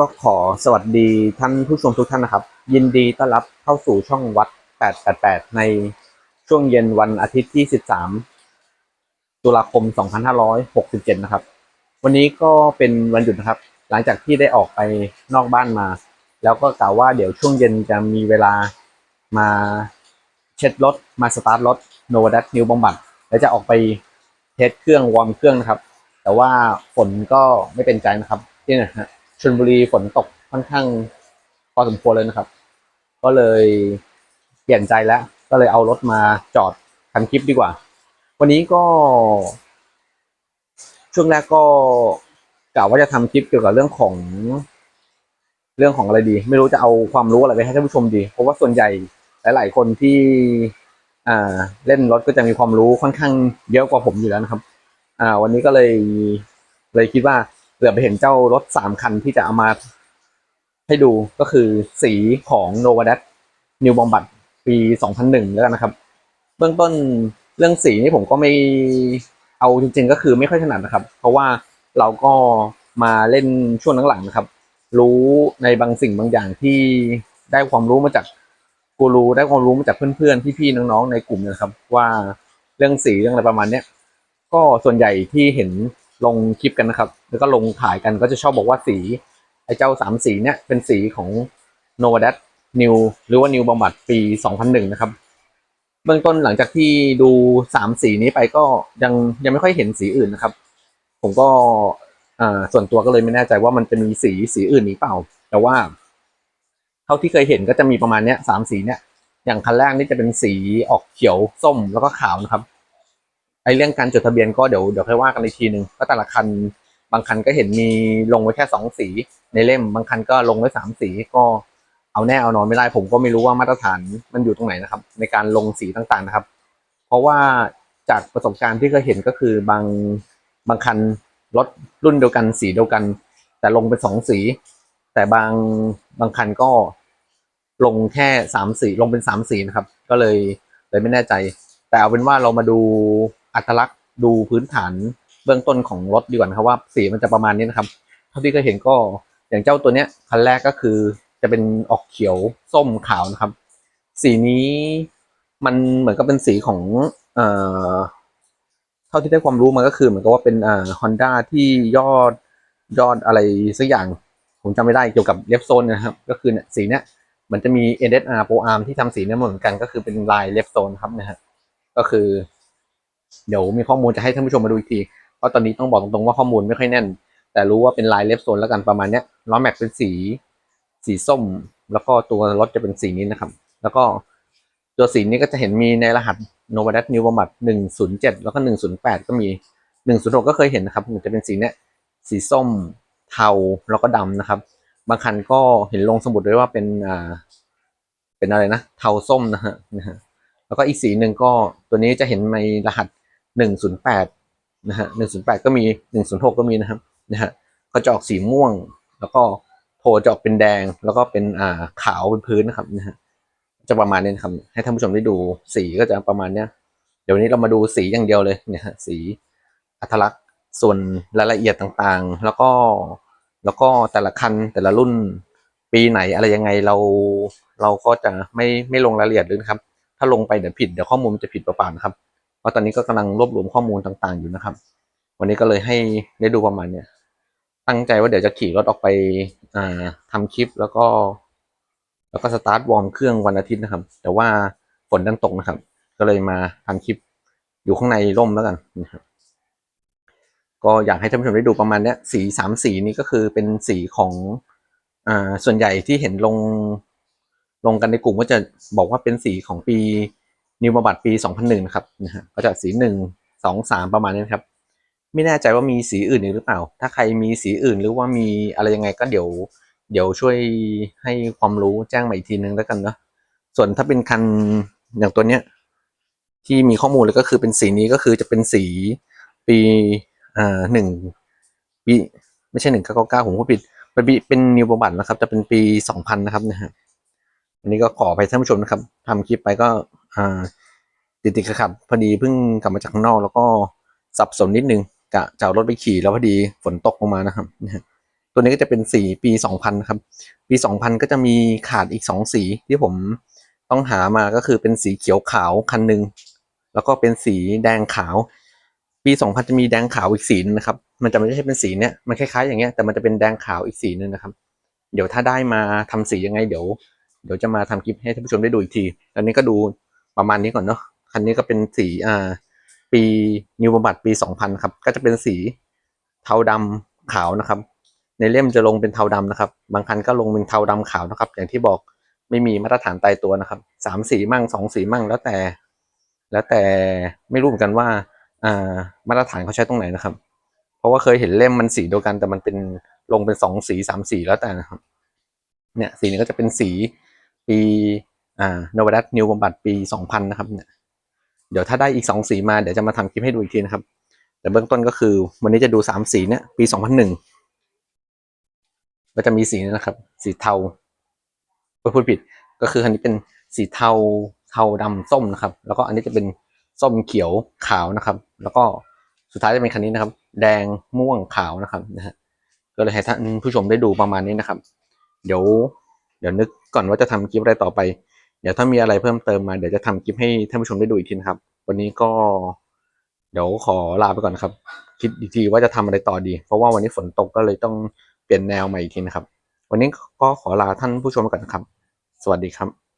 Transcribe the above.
ก็ขอสวัสดีท่านผู้ชมทุกท่านนะครับ ยินดีต้อนรับเข้าสู่ช่องวัด 888 ในช่วงเย็นวันอาทิตย์ที่ 13 ตุลาคม 2567 นะครับ วันนี้ก็เป็นวันหยุดนะครับ หลังจากที่ได้ออกไปนอกบ้านมา แล้วก็กล่าวว่าเดี๋ยวช่วงเย็นจะมีเวลามาเช็ดรถ มาสตาร์ทรถโนวดัตนิวบำบัดแล้วจะออกไปเทสเครื่องวอร์มเครื่องนะครับ แต่ว่าฝนก็ไม่เป็นใจนะครับที่นะฮะ ชลบุรีฝนตกค่อนข้างพอสมควรเลยนะครับ ก็เลยเปลี่ยนใจแล้ว ก็เลยเอารถมาจอดทำคลิปดีกว่า วันนี้ก็ ช่วงแรกก็กล่าวว่าจะทำคลิปเกี่ยวกับเรื่องของ เรื่องของอะไรดี ไม่รู้จะเอาความรู้อะไรไปให้ท่านผู้ชมดี เพราะว่าส่วนใหญ่หลาย ๆ คนที่อ่าเล่นรถก็จะมีความรู้ค่อนข้างเยอะกว่าผมอยู่แล้วนะครับ อ่า วันนี้ก็เลยเลยคิดว่า เหลือไปเห็นเจ้ารถสามคันที่จะเอามาให้ดูก็คือสีของ n o v a d a t New b o m b a t ปี2001แล้วกันนะครับ เบื้องต้นเรื่องสีนี่ผมก็ไม่เอาจริง ๆ ก็คือไม่ค่อยถนัดนะครับ เพราะว่าเราก็มาเล่นช่วงหลังๆนะครับ รู้ในบางสิ่งบางอย่างที่ได้ความรู้มาจากกูรูได้ความรู้มาจากเพื่อนๆพี่ๆน้องๆในกลุ่มนะครับ ว่าเรื่องสีเรื่องอะไรประมาณเนี้ยก็ส่วนใหญ่ที่เห็น ลงคลิปกันนะครับ แล้วก็ลงถ่ายกันก็จะชอบบอกว่าสี ไอ้เจ้าสามสีเนี่ยเป็นสีของ n o v a d a t New หรือว่า New b o m b a t ปี 2001 นะครับ เบื้องต้นหลังจากที่ดูสามสีนี้ไปก็ยังยังไม่ค่อยเห็นสีอื่นนะครับ ผมก็อ่าส่วนตัวก็เลยไม่แน่ใจว่ามันจะมีสีสีอื่นอีกเปล่า แต่ว่า เท่าที่เคยเห็นก็จะมีประมาณเนี้ยสามสีเนี้ยอย่างคันแรกนี่จะเป็นสีออกเขียวส้มแล้วก็ขาวนะครับ ไอเรื่องการจดทะเบียนก็เดี๋ยวเดี๋ยวค่อยว่ากันอีกทีหนึ่งก็แต่ละคันบางคันก็เห็นมีลงไว้แค่สองสีในเล่ม บางคันก็ลงไว้สามสีก็เอาแน่เอานอนไม่ได้ ผมก็ไม่รู้ว่ามาตรฐานมันอยู่ตรงไหนนะครับ ในการลงสีต่างๆนะครับ เพราะว่าจากประสบการณ์ที่เคยเห็นก็คือบางบางคันรถรุ่นเดียวกันสีเดียวกัน แต่ลงเป็นสองสี แต่บางบางคันก็ลงแค่สามสีลงเป็นสามสีนะครับ ก็เลยเลยไม่แน่ใจ แต่เอาเป็นว่าเรามาดู อัตลักษณ์ดูพื้นฐานเบื้องต้นของรถดีกว่านะครับว่าสีมันจะประมาณนี้นะครับ เท่าที่เคยเห็นก็อย่างเจ้าตัวเนี้ยคันแรกก็คือจะเป็นออกเขียวส้มขาวนะครับ สีนี้มันเหมือนกับเป็นสีของเอ่อเท่าที่ได้ความรู้มาก็คือเหมือนกับว่าเป็นอ่าฮอนด้าที่ยอดยอดอะไรสักอย่างผมจำไม่ได้เกี่ยวกับเลฟโซนนะครับ ก็คือเนี่ยสีเนี้ยมันจะมี NSR Pro Arm ที่ทำสีเนี้ยเหมือนกันก็คือเป็นลายเลฟโซนครับนะฮะก็คือ เดี๋ยวมีข้อมูลจะให้ท่านผู้ชมมาดูอีกที เพราะตอนนี้ต้องบอกตรงๆว่าข้อมูลไม่ค่อยแน่น แต่รู้ว่าเป็นลายเลฟโซนแล้วกันประมาณเนี้ยล้อแม็กเป็นสี สีส้ม แล้วก็ตัวรถจะเป็นสีนี้นะครับ แล้วก็ตัวสีนี้ก็จะเห็นมีในรหัส n o v a d a t New b o m b a t 107แล้วก็108ก็มี106ก็เคยเห็นนะครับมันจะเป็นสีเนี้ยสีส้มเทาแล้วก็ดำนะครับ บางคันก็เห็นลงสมุดด้วยว่าเป็นอ่าเป็นอะไรนะ เทาส้มนะฮะนะฮะแล้วก็อีกสีหนึ่งก็ตัวนี้จะเห็นในรหัส 108นะฮะ108ก็มี106ก็มีนะครับนะฮะก็จะออกสีม่วง แล้วก็โทจะออกเป็นแดงแล้วก็เป็นอ่าขาวเป็นพื้นนะครับนะฮะจะประมาณนี้นะครับให้ท่านผู้ชมได้ดูสีก็จะประมาณเนี้ยเดี๋ยววันนี้เรามาดูสีอย่างเดียวเลยเนี่ยฮะสีอัตลักษณ์ส่วนรายละเอียดต่างๆ แล้วก็แล้วก็แต่ละคันแต่ละรุ่นปีไหนอะไรยังไงเราเราก็จะไม่ไม่ลงรายละเอียดเลยนะครับ ถ้าลงไปเดี๋ยวผิดเดี๋ยวข้อมูลมันจะผิดเปล่าๆนะครับ เพราะตอนนี้ก็กำลังรวบรวมข้อมูลต่างๆอยู่นะครับ วันนี้ก็เลยให้ได้ดูประมาณเนี้ยตั้งใจว่าเดี๋ยวจะขี่รถออกไปอ่าทำคลิปแล้วก็ แล้วก็สตาร์ทวอร์มเครื่องวันอาทิตย์นะครับ แต่ว่าฝนดันตกนะครับ ก็เลยมาทำคลิปอยู่ข้างในร่มแล้วกันนะครับก็อยากให้ท่านผู้ชมได้ดูประมาณเนี้ยสีสามสีนี้ก็คือเป็นสีของอ่าส่วนใหญ่ที่เห็นลงลงกันในกลุ่มก็จะบอกว่าเป็นสีของปี นิวบบัตปี 2001 นะครับนะฮะก็จะสีหนึ่งสองสามประมาณนี้นครับ ไม่แน่ใจว่ามีสีอื่นหรือเปล่า ถ้าใครมีสีอื่นหรือว่ามีอะไรยังไงก็เดี๋ยว เดี๋ยวช่วยให้ความรู้แจ้งมาอีกทีนึงแล้วกันเนาะส่วนถ้าเป็นคันอย่างตัวเนี้ยที่มีข้อมูลเลยก็คือเป็นสีนี้ก็คือจะเป็นสีปีอ่าหนึ่งปีไม่ใช่หนึ่งเก้าเก้าผมพูดผิดเป็นปีเป็นนิวบบัตนะครับ จะเป็นปีสองพันนะครับนะฮะอันนี้ก็ขอไปท่านผู้ชมนะครับทำคลิปไปก็ อ่าติดติดขัดพอดีเพิ่งกลับมาจากข้างนอก แล้วก็สับสนนิดนึงกะจะเอารถไปขี่แล้วพอดีฝนตกลงมานะครับตัวนี้ก็จะเป็นสีปีสองพันครับ ปีสองพันก็จะมีขาดอีกสองสีที่ผมต้องหามาก็คือเป็นสีเขียวขาวคันหนึ่งแล้วก็เป็นสีแดงขาว ปีสองพันจะมีแดงขาวอีกสีนึงนะครับ มันจะไม่ใช่เป็นสีเนี้ยมันคล้ายๆ อย่างเงี้ยแต่มันจะเป็นแดงขาวอีกสีนึงนะครับ เดี๋ยวถ้าได้มาทำสียังไงเดี๋ยว เดี๋ยวจะมาทำคลิปให้ท่านผู้ชมได้ดูอีกทีตอนนี้ก็ดู ประมาณนี้ก่อนเนาะคันนี้ก็เป็นสีอ่าปีนิวบำบัดปี2000ครับ ก็จะเป็นสีเทาดำขาวนะครับ ในเล่มจะลงเป็นเทาดำนะครับ บางคันก็ลงเป็นเทาดำขาวนะครับ อย่างที่บอกไม่มีมาตรฐานตายตัวนะครับสามสีมั่งสองสีมั่งแล้วแต่ แล้วแต่ไม่รู้เหมือนกันว่าอ่ามาตรฐานเขาใช้ตรงไหนนะครับ เพราะว่าเคยเห็นเล่มมันสีเดียวกัน แต่มันเป็นลงเป็นสองสีสามสีแล้วแต่นะครับ เนี่ยสีนี้ก็จะเป็นสีปี อ่าโนวดัตนิวบำบัดปีสองพันนะครับเนี่ยเดี๋ยวถ้าได้อีกสองสีมาเดี๋ยวจะมาทำคลิปให้ดูอีกทีนะครับ แต่เบื้องต้นก็คือวันนี้จะดูสามสีเนี่ยปีสองพันหนึ่งก็จะมีสีนี้นะครับ สีเทาไม่พูดผิดก็คืออันนี้เป็นสีเทาเทาดำส้มนะครับ แล้วก็อันนี้จะเป็นส้มเขียวขาวนะครับ แล้วก็สุดท้ายจะเป็นคันนี้นะครับ แดงม่วงขาวนะครับนะฮะก็เลยให้ท่านผู้ชมได้ดูประมาณนี้นะครับ เดี๋ยว เดี๋ยวนึกก่อนว่าจะทำคลิปอะไรต่อไป เดี๋ยวถ้ามีอะไรเพิ่มเติมมาเดี๋ยวจะทำคลิปให้ท่านผู้ชมได้ดูอีกทีนะครับ วันนี้ก็เดี๋ยวขอลาไปก่อนนะครับ คิดอีกทีว่าจะทำอะไรต่อดี เพราะว่าวันนี้ฝนตกก็เลยต้องเปลี่ยนแนวใหม่อีกทีนะครับ วันนี้ก็ขอลาท่านผู้ชมไปก่อนนะครับ สวัสดีครับ